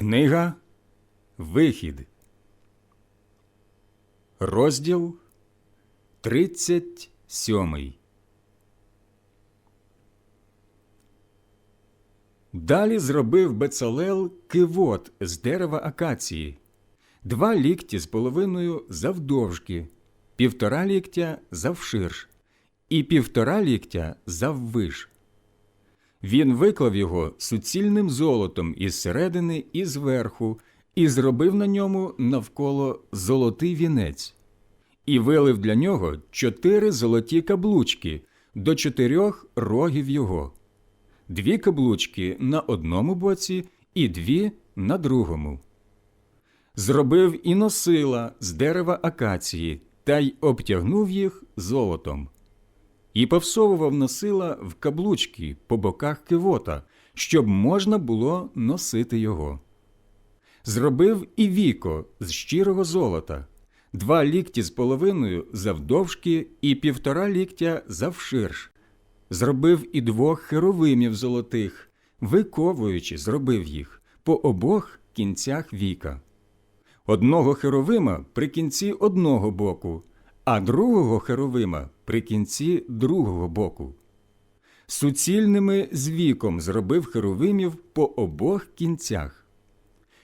Книга Вихід, розділ 37. Далі зробив Бецалел кивот з дерева акації, два лікті з половиною завдовжки, півтора ліктя завширш і півтора ліктя заввиш. Він виклав його суцільним золотом із середини і зверху, і зробив на ньому навколо золотий вінець, і вилив для нього чотири золоті каблучки до чотирьох рогів його, дві каблучки на одному боці і дві на другому. Зробив і носила з дерева акації та й обтягнув їх золотом і повсовував носила в каблучки по боках кивота, щоб можна було носити його. Зробив і віко з щирого золота, два лікті з половиною завдовжки і півтора ліктя завширш. Зробив і двох херовимів золотих, виковуючи, зробив їх по обох кінцях віка. Одного херовима при кінці одного боку, а другого херовима при кінці другого боку. Суцільними з віком зробив херовимів по обох кінцях.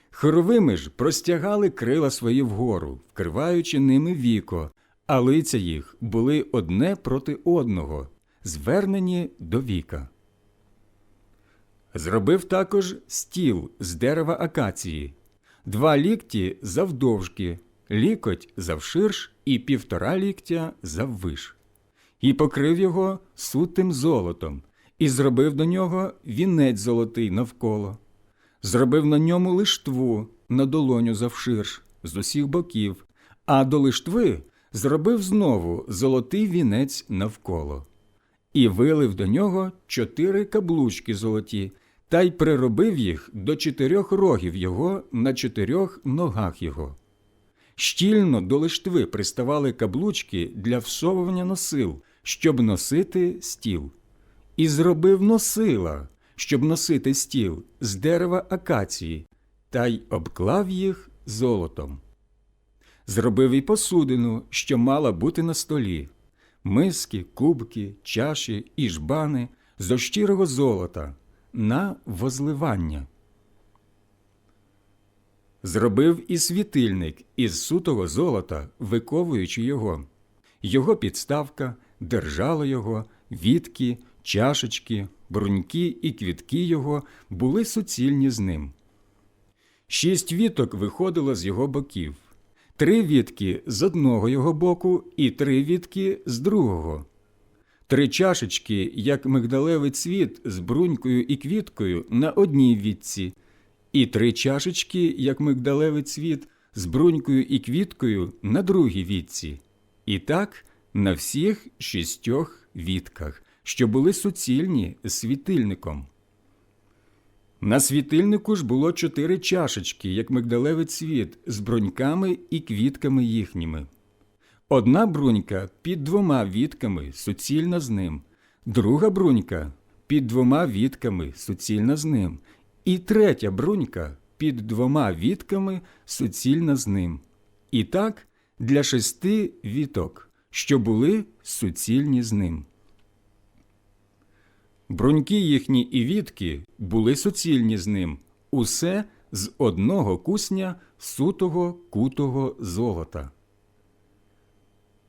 Херовими ж простягали крила свої вгору, вкриваючи ними віко, а лиця їх були одне проти одного, звернені до віка. Зробив також стіл з дерева акації, два лікті завдовжки, лікоть завширш і півтора ліктя заввиш, і покрив його сутим золотом, і зробив до нього вінець золотий навколо, зробив на ньому лиштву на долоню завширш з усіх боків, а до лиштви зробив знову золотий вінець навколо, і вилив до нього чотири каблучки золоті, та й приробив їх до чотирьох рогів його на чотирьох ногах його. Щільно до лиштви приставали каблучки для всовування носил, щоб носити стіл. І зробив носила, щоб носити стіл з дерева акації, та й обклав їх золотом. Зробив і посудину, що мала бути на столі миски, кубки, чаші і жбани зо щирого золота на возливання. Зробив і світильник із сутого золота, виковуючи його, його підставка, держало його, вітки, чашечки, бруньки і квітки його були суцільні з ним. Шість віток виходило з його боків, три вітки з одного його боку і три вітки з другого. Три чашечки, як мигдалевий цвіт з брунькою і квіткою на одній вітці – і три чашечки, як мигдалевий цвіт, з брунькою і квіткою на другій вітці, і так на всіх шістьох вітках, що були суцільні з світильником. На світильнику ж було чотири чашечки, як мигдалевий цвіт, з бруньками і квітками їхніми. Одна брунька під двома вітками суцільна з ним, друга брунька під двома вітками суцільна з ним, і третя брунька під двома вітками суцільна з ним. І так для шести віток, що були суцільні з ним. Бруньки їхні і вітки були суцільні з ним, усе з одного кусня сутого кутого золота.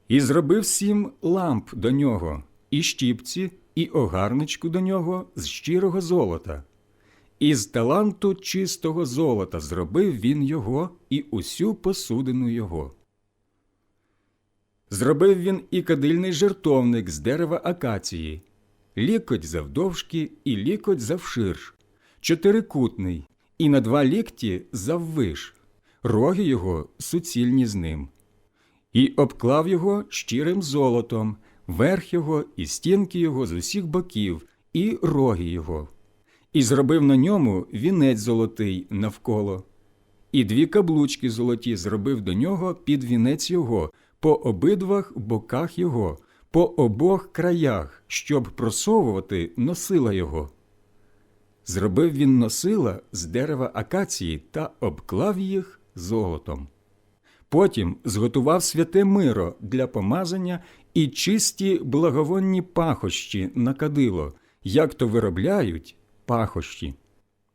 І зробив сім ламп до нього, і щіпці, і огарничку до нього з щирого золота. Із таланту чистого золота зробив він його і усю посудину його. Зробив він і кадильний жертовник з дерева акації, лікоть завдовжки і лікоть завширш, чотирикутний, і на два лікті заввиш, роги його суцільні з ним, і обклав його щирим золотом, верх його і стінки його з усіх боків, і роги його і зробив на ньому вінець золотий навколо, і дві каблучки золоті зробив до нього під вінець його, по обидвах боках його, по обох краях, щоб просовувати носила його. Зробив він носила з дерева акації та обклав їх золотом. Потім зготував святе миро для помазання і чисті благовонні пахощі на кадило, як то виробляють пахощі.